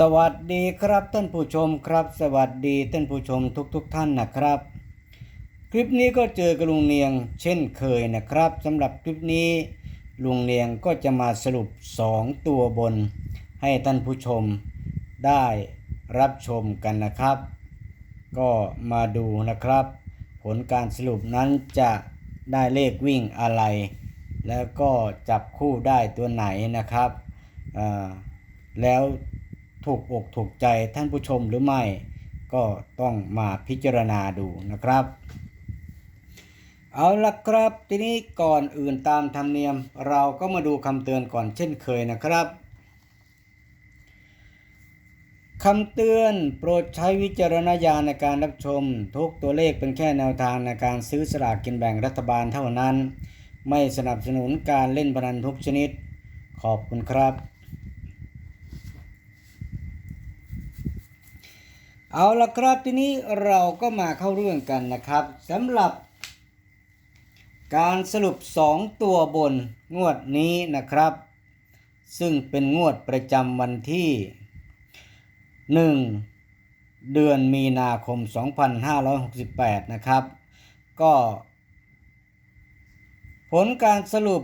สวัสดีครับท่านผู้ชมครับ สวัสดีท่านผู้ชมทุกๆทท่านนะครับ คลิปนี้ก็เจอกับลุงเนียงเช่นเคยนะครับสำหรับคลิปนี้ลุงเนียงก็จะมาสรุป 2 ตัวบน ให้ท่านผู้ชมได้รับชมกันนะครับ ก็มาดูนะครับ ผลการสรุปนั้นจะได้เลขวิ่งอะไร แล้วก็จับคู่ได้ตัวไหนนะครับแล้ว ถูกอกถูกใจท่านผู้ชมหรือไม่ ก็ต้องมาพิจารณาดูนะครับ เอาละครับ ทีนี้ก่อนอื่นตามธรรมเนียม เราก็มาดูคำเตือนก่อนเช่นเคยนะครับคำเตือนโปรดใช้วิจารณญาณในการรับชม ทุกตัวเลขเป็นแค่แนวทางในการซื้อสลากกินแบ่งรัฐบาลเท่านั้น ไม่สนับสนุนการเล่นพนันทุกชนิด ขอบคุณครับ เอาละครับทีนี้เราก็มาเข้าเรื่องกันนะครับสำหรับ การสรุป 2 ตัวบนงวดนี้นะครับ ซึ่งเป็นงวดประจำวันที่ 1 เดือนมีนาคม 2568 นะครับ ก็ ผลการสรุป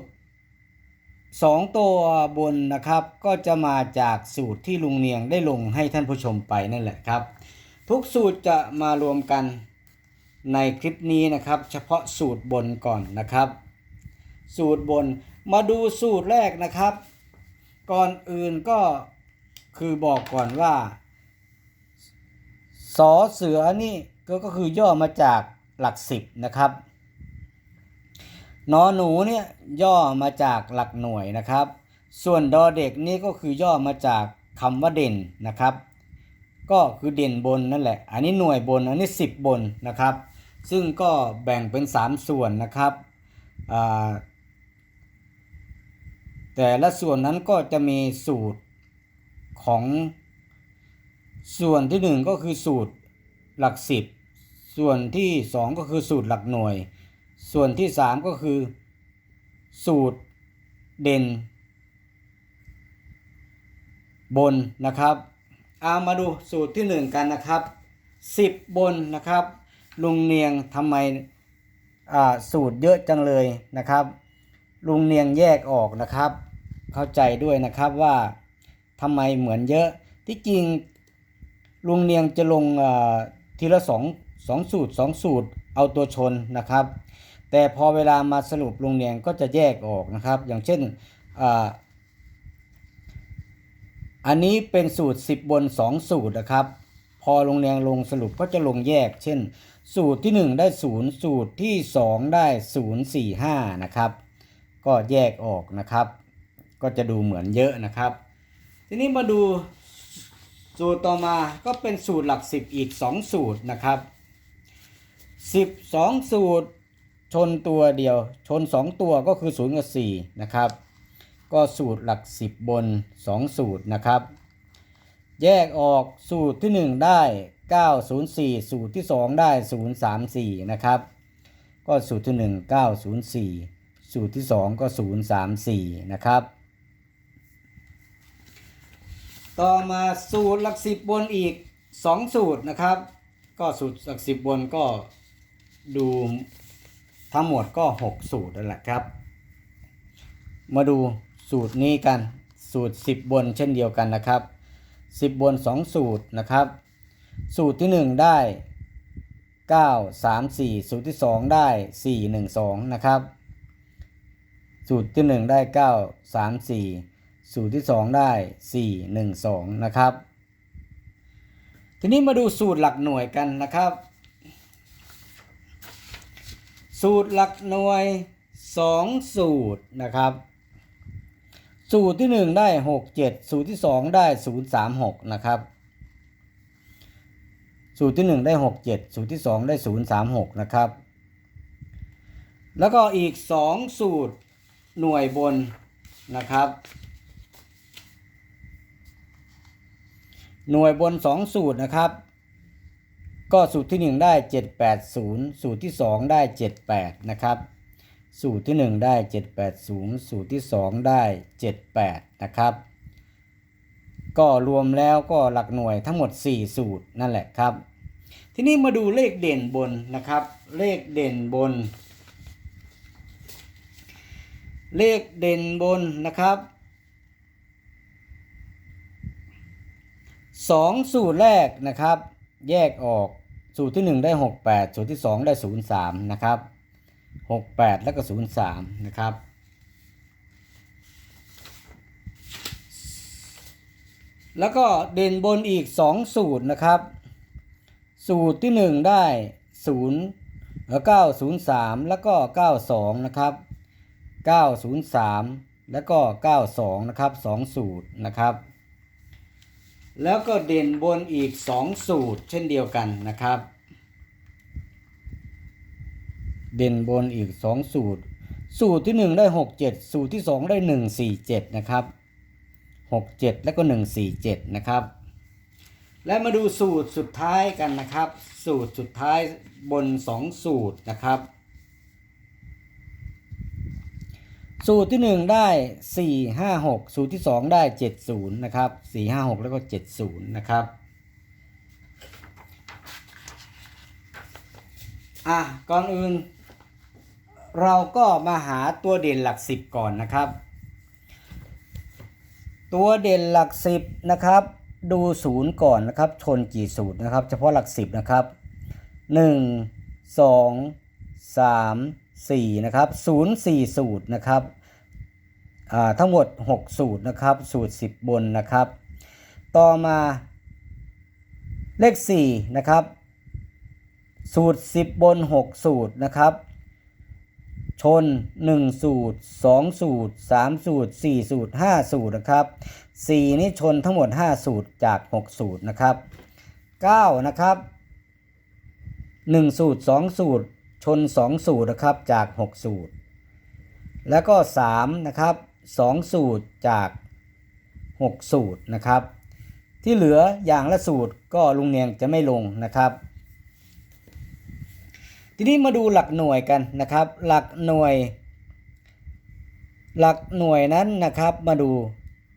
2 ตัวบนนะครับ ก็จะมาจากสูตรที่ลุงเนียงได้ลงให้ท่านผู้ชมไปนั่นแหละครับ ทุกสูตรจะมารวมกันในคลิปนี้นะครับ เฉพาะสูตรบนก่อนนะครับ สูตรบนมาดูสูตรแรกนะครับ ก่อนอื่นก็คือบอกก่อนว่าสอเสือนี่ก็ก็คือย่อมาจากหลักสิบนะครับนอหนูเนี่ยย่อมาจากหลักหน่วยนะครับ ส่วนดอเด็กนี่ก็คือย่อมาจากคำว่าเด่นนะครับ ก็คือเด่นบนนั่นแหละ อันนี้หน่วยบน อันนี้ 10 บนนะครับ ซึ่งก็แบ่งเป็น 3 ส่วนนะครับแต่ละส่วนนั้นก็จะมีสูตรของส่วนที่ 1 ก็คือสูตรหลัก 10 ส่วนที่ 2 ก็คือสูตรหลักหน่วย ส่วนที่ 3 ก็คือสูตรเด่นบนนะครับ เอามาดูสูตรที่ 1 กันนะครับ 10 บนนะครับ ลุงเนียงทำไมอ่าสูตรเยอะจังเลยนะครับ ลุงเนียงแยกออกนะครับ เข้าใจด้วยนะครับว่าทำไมเหมือนเยอะที่จริงลุงเนียงจะลงอ่าทีละสองสองสูตรสองสูตรเอาตัวชนนะครับ แต่พอเวลามาสรุปลุงเนียงก็จะแยกออกนะครับ อย่างเช่น อันนี้เป็นสูตร 10 บน 2 สูตรนะครับ พอลงแรงลงสรุปก็จะลงแยก เช่น สูตรที่ 1 ได้ 0 สูตรที่ 2 ได้ 0 4 5 นะครับ ก็แยกออกนะครับ ก็จะดูเหมือนเยอะนะครับ ทีนี้มาดูสูตรต่อมาก็เป็นสูตรหลัก 10 อีก 2 สูตรนะครับ12สูตรชนตัวเดียว ชน 2 ตัวก็คือ0กับ4นะครับ ก็สูตรหลัก 10 บน 2 สูตรนะครับ แยกออกสูตรที่ 1 ได้ 904 สูตรที่ 2 ได้ 034 นะครับ ก็สูตรที่ 1 904 สูตรที่ 2 ก็ 034 นะครับ ต่อมาสูตรหลัก 10 บนอีก 2 สูตรนะครับ ก็สูตรหลัก 10 บนก็ดูทั้งหมดก็ 6 สูตรนั่นแหละครับ มาดู สูตรนี้กันสูตร 10 บนเช่นเดียวกันนะครับ 10 บน 2 สูตรนะครับ สูตรที่ 1 ได้ 9 3 4 สูตรที่ 2 ได้ 4 1 2 นะครับ สูตรที่ 1 ได้ 9 3 4 สูตรที่ 2 ได้ 4 1 2 นะครับ ทีนี้มาดูสูตรหลักหน่วยกันนะครับ สูตรหลักหน่วย 2 สูตรนะครับ สูตรที่ 1 ได้ 6 7 สูตรที่ 2 ได้ 0 3 6 นะครับ สูตรที่ 1 ได้ 6 7 สูตรที่ 2 ได้ 0 3 6 นะครับ แล้วก็อีก 2 สูตรหน่วยบนนะครับ หน่วยบน 2 สูตรนะครับ ก็สูตรที่ 1 ได้ 780 สูตรที่ 2 ได้ 78 นะครับ สูตรที่ 1 ได้ 780 สูตรที่ 2 ได้ 78 นะครับ ก็รวมแล้วก็หลักหน่วยทั้งหมด 4 สูตรนั่นแหละครับ ทีนี้มาดูเลขเด่นบนนะครับ เลขเด่นบน เลขเด่นบนนะครับสองสูตรแรกนะครับ แยกออกสูตรที่ 1 ได้ 68 สูตรที่ 2 ได้ 03 นะครับ 68 แล้วก็ 03 นะครับ แล้วก็เด่นบนอีก 2 สูตรนะครับ สูตรที่ 1 ได้0แล้ว903 แล้วก็ 92 นะครับ 903 แล้วก็ 92 นะครับ 2 สูตรนะครับ แล้วก็เด่นบนอีก 2 สูตรเช่นเดียวกันนะครับ เด่นบนอีก 2 สูตร สูตรที่ 1 ได้ 67 สูตรที่ 2 ได้ 147 นะครับ 67 แล้วก็ 147 นะครับ และมาดูสูตรสุดท้ายกันนะครับ สูตรสุดท้ายบน 2 สูตรนะครับ สูตรที่ 1 ได้ 4 5 6 สูตรที่ 2 ได้ 70 นะครับ 4 5 6 แล้วก็ 70 นะครับอะก่อนอื่น เราก็มาหาตัวเด่นหลัก10ก่อนนะครับ ตัวเด่นหลัก10นะครับ ดูศูนย์ก่อนนะครับ ชนกี่สูตรนะครับ เฉพาะหลัก10นะครับ1 2 3 4นะครับ0 4สูตรนะครับอ่าทั้งหมด 6 สูตรนะครับ สูตร 10 บนนะครับ ต่อมาเลข4นะครับ สูตร 10 บน 6 สูตรนะครับ ชน 1 สูตร 2 สูตร 3 สูตร 4 สูตร 5 สูตรนะครับ 4 นี้ชนทั้งหมด 5 สูตรจาก 6 สูตรนะครับ 9 นะครับ 1 สูตร 2 สูตร ชน 2 สูตรนะครับจาก 6 สูตร แล้วก็ 3 นะครับ 2 สูตรจาก 6 สูตรนะครับ ที่เหลืออย่างละสูตรก็ลุงเนียงจะไม่ลงนะครับ ทีนี้มาดูหลักหน่วยกันนะครับ หลักหน่วย หลักหน่วยนั้นนะครับมาดู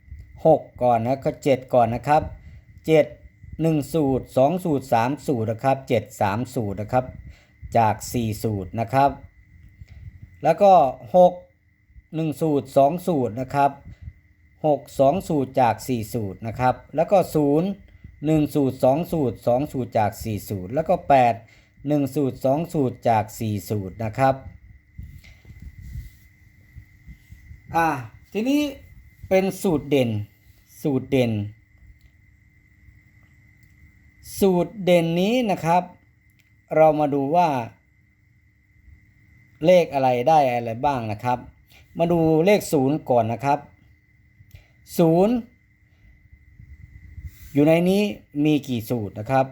6 ก่อนนะก็7ก่อนนะครับ 7 1 สูตร 2 สูตร 3 สูตรนะครับ 7 3 สูตรนะครับ จาก 4 สูตรนะครับ แล้วก็ 6 1 สูตร 2 สูตรนะครับ 6 2 สูตรจาก 4 สูตรนะครับ แล้วก็ 0 1 สูตร 2 สูตร 2 สูตรจาก 4 สูตร แล้วก็ 8 1 สูตร 2 สูตรจาก 4 สูตรนะครับอ่าทีนี้เป็นสูตรเด่น สูตรเด่น สูตรเด่นนี้นะครับ เรามาดูว่า เลขอะไรได้อะไรบ้างนะครับ มาดูเลขศูนย์ก่อนนะครับศูนย์อยู่ในนี้มีกี่สูตรนะครับ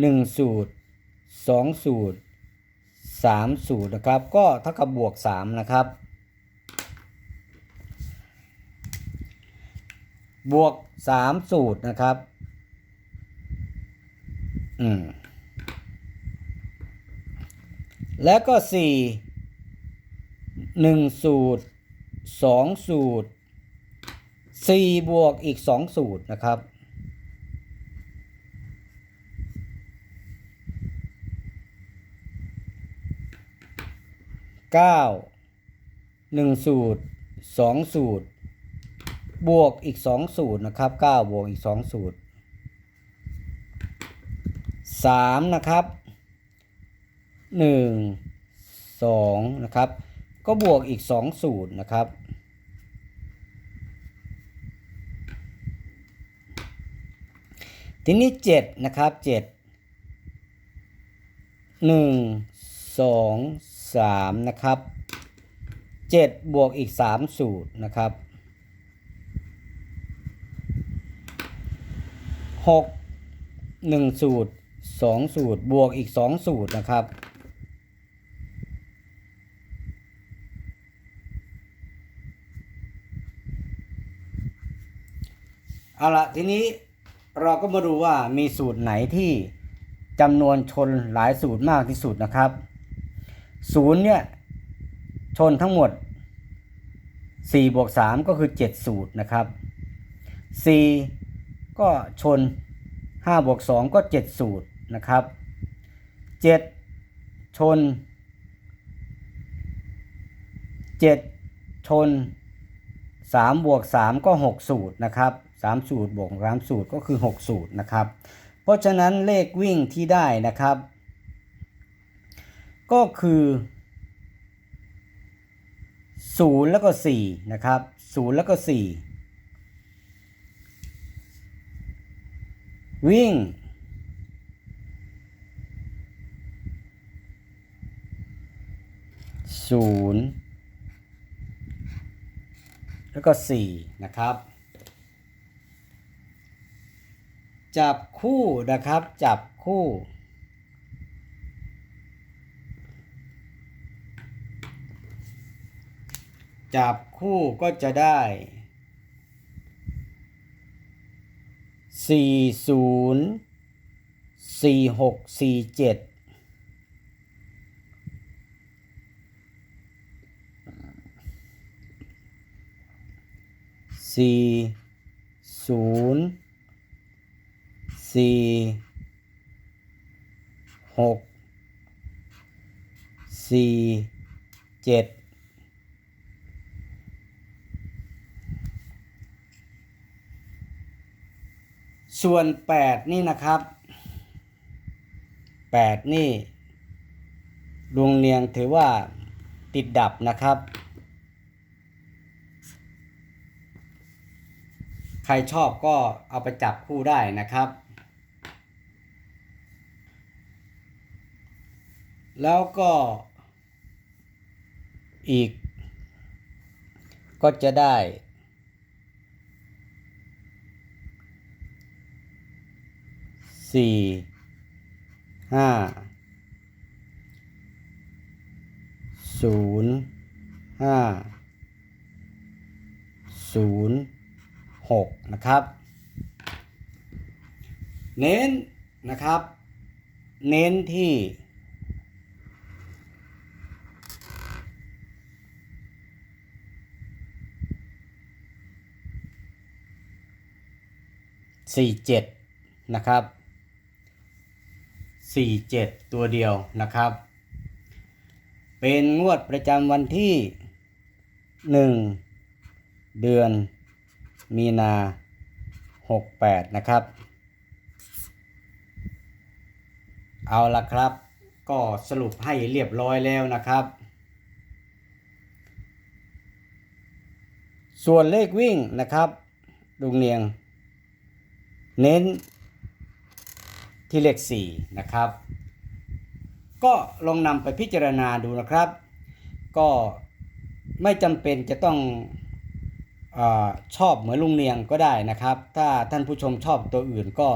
หนึ่งสูตร สองสูตรสามสูตรนะครับ ก็เท่ากับบวกสามนะครับ บวกสามสูตรนะครับ อืม แล้วก็สี่หนึ่งสูตรสองสูตรสี่บวกอีกสองสูตรนะครับ เก้าหนึ่งสูตรสองสูตร บวกอีกสองสูตรนะครับเก้าบวกอีกสองสูตรสามนะครับหนึ่งสองนะครับ ก็บวกอีกสองสูตรนะครับทีนี้เจ็ดนะครับเจ็ดหนึ่งสอง สามนะครับเจ็ดบวกอีกสามสูตรนะครับหกหนึ่งสูตรสองสูตร บวกอีกสองสูตรนะครับ เอาละทีนี้เราก็มาดูว่ามีสูตรไหนที่จำนวนชนหลายสูตรมากที่สุดนะครับ ศูนย์เนี่ยชนทั้งหมด4บวก3ก็คือ 7 สูตรนะครับ 4 ก็ชน5บวก2ก็ 7 สูตรนะครับ 7 ชน 7 ชน3บวก3ก็ 6 สูตรนะครับ3สูตรบวก3สูตรก็คือ 6 สูตรนะครับ เพราะฉะนั้นเลขวิ่งที่ได้นะครับ ก็คือ0แล้วก็4นะครับ0แล้วก็4วิ่งศูนย์แล้วก็สี่นะครับ จับคู่นะครับ จับคู่ จับคู่ก็จะได้สี่ศูนย์สี่หกสี่เจ็ดสี่ศูนย์สี่หกสี่เจ็ด ส่วนแปดนี่นะครับแปดนี่ดวงเนียงถือว่าติดดับนะครับ ใครชอบก็เอาไปจับคู่ได้นะครับ แล้วก็อีกก็จะได้ สี่ห้าศูนย์ห้าศูนย์6นะครับ เน้นนะครับ เน้นที่47นะครับ 47 ตัวเดียวนะครับ เป็นงวดประจำวันที่ 1 เดือนมีนา 68 นะครับ เอาละครับ ก็สรุปให้เรียบร้อยแล้วนะครับ ส่วนเลขวิ่งนะครับลุงเนียง เน้น ที่เลข4นะครับ ก็ลองนำไปพิจารณาดูนะครับ ก็ไม่จำเป็นจะต้องอชอบเหมือนลุงเนียงก็ได้นะครับ ถ้าท่านผู้ชมชอบตัวอื่นก็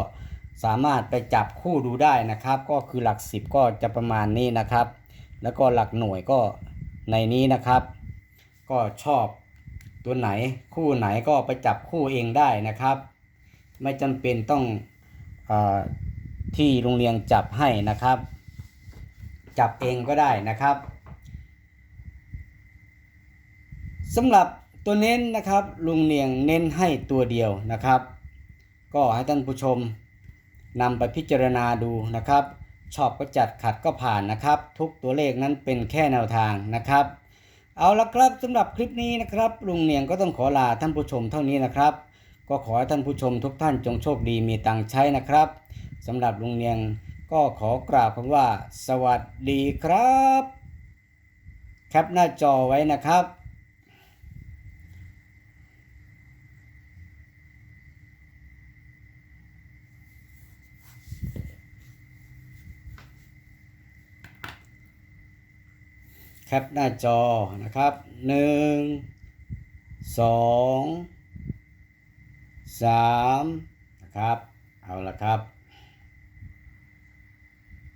สามารถไปจับคู่ดูได้นะครับ ก็คือหลักสิบก็จะประมาณนี้นะครับ แล้วก็หลักหน่วยก็ในนี้นะครับ ก็ชอบตัวไหนคู่ไหนก็ไปจับคู่เองได้นะครับ ไม่จำเป็นต้องอ ที่โรงเรียนจับให้นะครับ จับเองก็ได้นะครับสำหรับตัวเน้นนะครับลุงเนียงเน้นให้ตัวเดียวนะครับ ก็ให้ท่านผู้ชมนำไปพิจารณาดูนะครับ ชอบก็จัดขัดก็ผ่านนะครับ ทุกตัวเลขนั้นเป็นแค่แนวทางนะครับ เอาละครับสำหรับคลิปนี้นะครับลุงเนียงก็ต้องขอลาท่านผู้ชมเท่านี้นะครับ ก็ขอให้ท่านผู้ชมทุกท่านจงโชคดีมีตังใช้นะครับ สำหรับลุงเนียงก็ขอกราบคำว่า สวัสดีครับ แคปหน้าจอไว้นะครับแคปหน้าจอนะครับหนึ่งสองสามนะครับ เอาละครับ